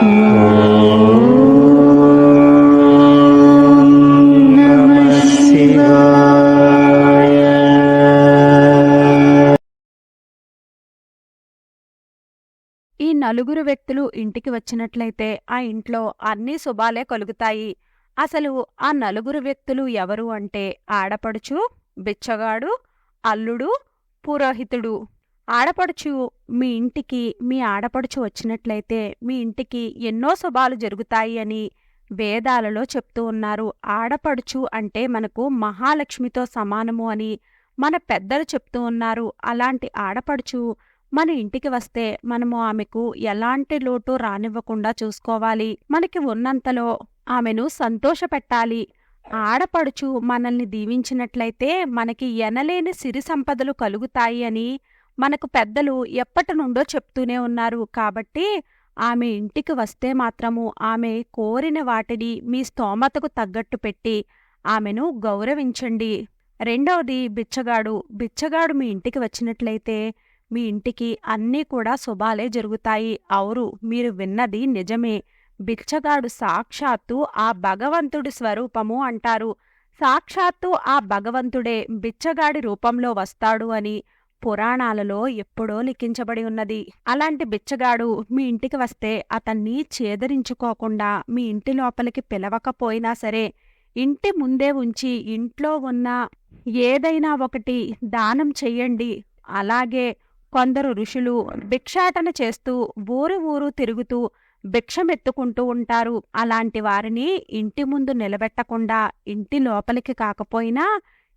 ఈ నలుగురు వ్యక్తులు ఇంటికి వచ్చినట్లయితే ఆ ఇంట్లో అన్ని శుభాలే కలుగుతాయి. అసలు ఆ నలుగురు వ్యక్తులు ఎవరు అంటే ఆడపడుచు బిచ్చగాడు అల్లుడు పురోహితుడు. ఆడపడుచు మీ ఇంటికి మీ ఆడపడుచు వచ్చినట్లయితే మీ ఇంటికి ఎన్నో శుభాలు జరుగుతాయి అని వేదాలలో చెప్తూ ఉన్నారు. ఆడపడుచు అంటే మనకు మహాలక్ష్మితో సమానము అని మన పెద్దలు చెప్తూ ఉన్నారు. అలాంటి ఆడపడుచు మన ఇంటికి వస్తే మనము ఆమెకు ఎలాంటి లోటు రానివ్వకుండా చూసుకోవాలి. మనకి ఉన్నంతలో ఆమెను సంతోషపెట్టాలి. ఆడపడుచు మనల్ని దీవించినట్లయితే మనకి ఎనలేని సిరి సంపదలు కలుగుతాయి అని మనకు పెద్దలు ఎప్పటి నుండో చెప్తూనే ఉన్నారు కాబట్టి ఆమె ఇంటికి వస్తే మాత్రము ఆమె కోరిన వాటిని మీ స్తోమతకు తగ్గట్టు పెట్టి ఆమెను గౌరవించండి. రెండవది బిచ్చగాడు. బిచ్చగాడు మీ ఇంటికి వచ్చినట్లయితే మీ ఇంటికి అన్నీ కూడా శుభాలే జరుగుతాయి. అవురు మీరు విన్నది నిజమే. బిచ్చగాడు సాక్షాత్తు ఆ భగవంతుడి స్వరూపము అంటారు. సాక్షాత్తు ఆ భగవంతుడే బిచ్చగాడి రూపంలో వస్తాడు అని పురాణాలలో ఎప్పుడో లిఖించబడి ఉన్నది. అలాంటి బిచ్చగాడు మీ ఇంటికి వస్తే అతన్ని చేదరించుకోకుండా మీ ఇంటి లోపలికి పిలవకపోయినా సరే ఇంటి ముందే ఉంచి ఇంట్లో ఉన్న ఏదైనా ఒకటి దానం చెయ్యండి. అలాగే కొందరు ఋషులు భిక్షాటన చేస్తూ ఊరు ఊరు తిరుగుతూ భిక్షమెత్తుకుంటూ ఉంటారు. అలాంటి వారిని ఇంటి ముందు నిలబెట్టకుండా ఇంటి లోపలికి కాకపోయినా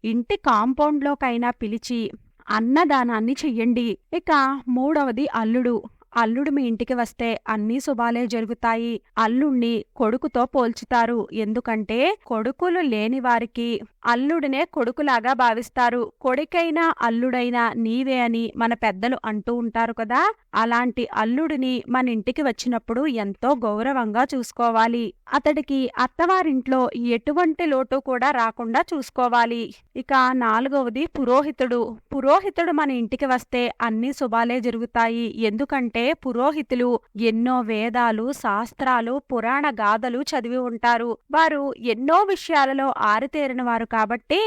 ఇంటి కాంపౌండ్లోకైనా పిలిచి అన్నదానాన్ని చెయ్యండి. ఇక మూడవది అల్లుడు. అల్లుడు మీ ఇంటికి వస్తే అన్ని శుభాలే జరుగుతాయి. అల్లుణ్ణి కొడుకుతో పోల్చుతారు. ఎందుకంటే కొడుకులు లేని వారికి అల్లుడినే కొడుకులాగా భావిస్తారు. కొడుకైనా అల్లుడైనా నీవే అని మన పెద్దలు అంటూ ఉంటారు కదా. అలాంటి అల్లుడిని మన ఇంటికి వచ్చినప్పుడు ఎంతో గౌరవంగా చూసుకోవాలి. అతడికి అత్తవారింట్లో ఎటువంటి లోటు కూడా రాకుండా చూసుకోవాలి. ఇక నాలుగవది పురోహితుడు. పురోహితుడు మన ఇంటికి వస్తే అన్ని శుభాలే జరుగుతాయి. ఎందుకంటే పురోహితులు ఎన్నో వేదాలు శాస్త్రాలు పురాణ గాథలు చదివి ఉంటారు. వారు ఎన్నో విషయాలలో ఆరితేరిన వారు కాబట్టి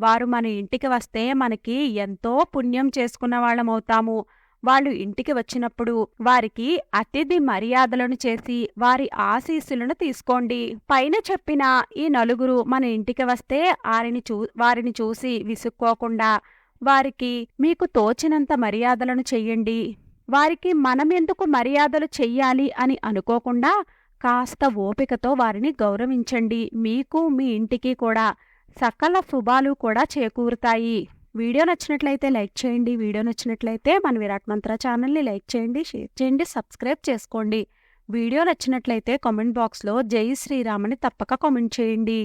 వారు మన ఇంటికి వస్తే మనకి ఎంతో పుణ్యం చేసుకున్న వాళ్ళమవుతాము వాళ్ళు ఇంటికి వచ్చినప్పుడు వారికి అతిథి మర్యాదలను చేసి వారి ఆశీస్సులను తీసుకోండి. పైన చెప్పిన ఈ నలుగురు మన ఇంటికి వస్తే వారిని చూ వారిని చూసి విసుక్కోకుండా వారికి మీకు తోచినంత మర్యాదలను చెయ్యండి. వారికి మనం ఎందుకు మర్యాదలు చెయ్యాలి అని అనుకోకుండా కాస్త ఓపికతో వారిని గౌరవించండి. మీకు మీ ఇంటికి కూడా సకల శుభాలు కూడా చేకూరుతాయి. వీడియో నచ్చినట్లయితే లైక్ చేయండి. వీడియో నచ్చినట్లయితే మన విరాట్ మంత్ర ఛానల్ని లైక్ చేయండి షేర్ చేయండి సబ్స్క్రైబ్ చేసుకోండి. వీడియో నచ్చినట్లయితే కామెంట్ బాక్స్లో జై శ్రీరామని తప్పక కామెంట్ చేయండి.